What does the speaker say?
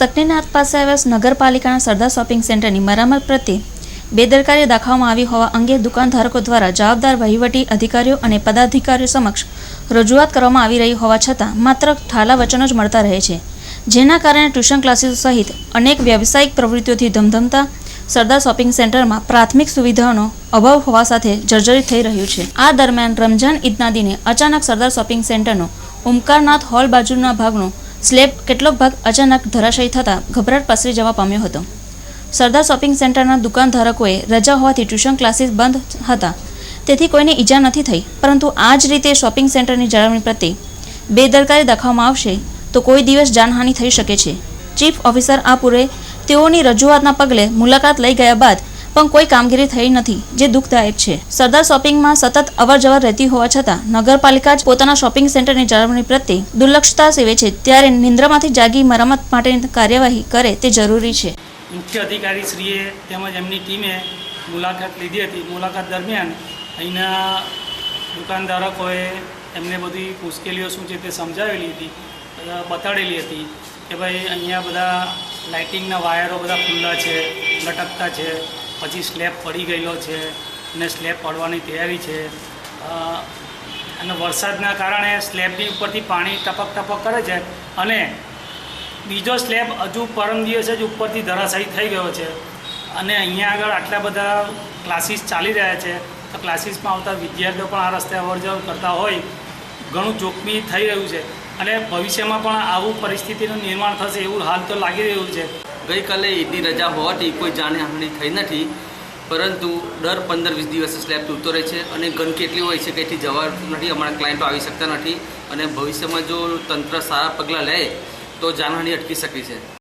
શકનીનાથ પાસે આવેલ નગરપાલિકાના સરદાર શોપિંગ સેન્ટરની મરામત પ્રત્યે બેદરકારી દાખવવામાં આવી હોવા અંગે દુકાનધારકો દ્વારા જવાબદાર વહીવટી અધિકારીઓ અને પદાધિકારીઓ સમક્ષ રજૂઆત કરવામાં આવી રહી હોવા છતાં માત્ર ઠાલા વચનો જ મળતા રહે છે. જેના કારણે ટ્યુશન ક્લાસીસો સહિત અનેક વ્યવસાયિક પ્રવૃત્તિઓથી ધમધમતા સરદાર શોપિંગ સેન્ટરમાં પ્રાથમિક સુવિધાઓનો અભાવ હોવા સાથે જર્જરિત થઈ રહ્યું છે. આ દરમિયાન રમઝાન ઈદના દિને અચાનક સરદાર શોપિંગ સેન્ટરનો ઓમકારનાથ હોલ બાજુના ભાગનો સ્લેબ કેટલોક ભાગ અચાનક ધરાશયી થતાં ગભરાટ પસરી જવા પામ્યો હતો. સરદાર શોપિંગ સેન્ટરના દુકાનધારકોએ રજા હોવાથી ટ્યુશન ક્લાસીસ બંધ હતા. તેથી કોઈને ઈજા નથી થઈ, પરંતુ આ જ રીતે શોપિંગ સેન્ટરની જાળવણી પ્રત્યે બેદરકારી દાખવવામાં આવશે તો કોઈ દિવસ જાનહાનિ થઈ શકે છે. ચીફ ઓફિસર આ પૂરે તેઓની રજૂઆતના પગલે મુલાકાત લઈ ગયા બાદ પણ કોઈ કામગીરી થઈ નથી, જે દુઃખદાયક છે. સરદાર શોપિંગમાં સતત અવરજવર રહેતી હોવા છતાં, નગરપાલિકા જ પોતાના શોપિંગ સેન્ટરની જાળવણી પ્રત્યે દુર્લક્ષતા સેવે છે. ત્યારે નિંદ્રામાંથી જાગી મરામત માટેની કાર્યવાહી કરે તે જરૂરી છે. મુખ્ય અધિકારી શ્રીએ તેમજ એમની ટીમે મુલાકાત લીધી હતી. મુલાકાત દરમિયાન અહીંના દુકાનધારકોએ એમને બધી મુશ્કેલીઓ શું છે તે સમજાવેલી હતી બતાડેલી હતી કે ભાઈ અહીંયા બધા લાઇટિંગના વાયરો બધા ખુલ્લા છે, લટકતા છે. પછી સ્લેબ પડી ગયેલો છે અને સ્લેબ પડવાની તૈયારી છે. અને વરસાદના કારણે સ્લેબની ઉપરથી પાણી ટપક ટપક કરે છે અને બીજો સ્લેબ હજુ પરમ દિવસે જ ઉપરથી ધરાશાયી થઈ ગયો છે. અને અહીંયા આગળ આટલા બધા ક્લાસીસ ચાલી રહ્યા છે. તો ક્લાસીસમાં આવતા વિદ્યાર્થીઓ પણ આ રસ્તે અવર જવર કરતા હોય, ઘણું જોખમી થઈ રહ્યું છે. અને ભવિષ્યમાં પણ આવું પરિસ્થિતિનું નિર્માણ થશે એવું હાલ તો લાગી રહ્યું છે. ગઈકાલે ઈદની રજા હોવાથી કોઈ જાનહાનિ થઈ નથી, પરંતુ દર પંદર વીસ દિવસે સ્લેબ તૂટતો રહે છે અને ગંદકી એટલી હોય છે કે એથી જવા નથી, અમારા ક્લાયન્ટો આવી શકતા નથી અને ભવિષ્યમાં જો તંત્ર સારા પગલાં લે, તો જાનહાની અટકી શકે છે.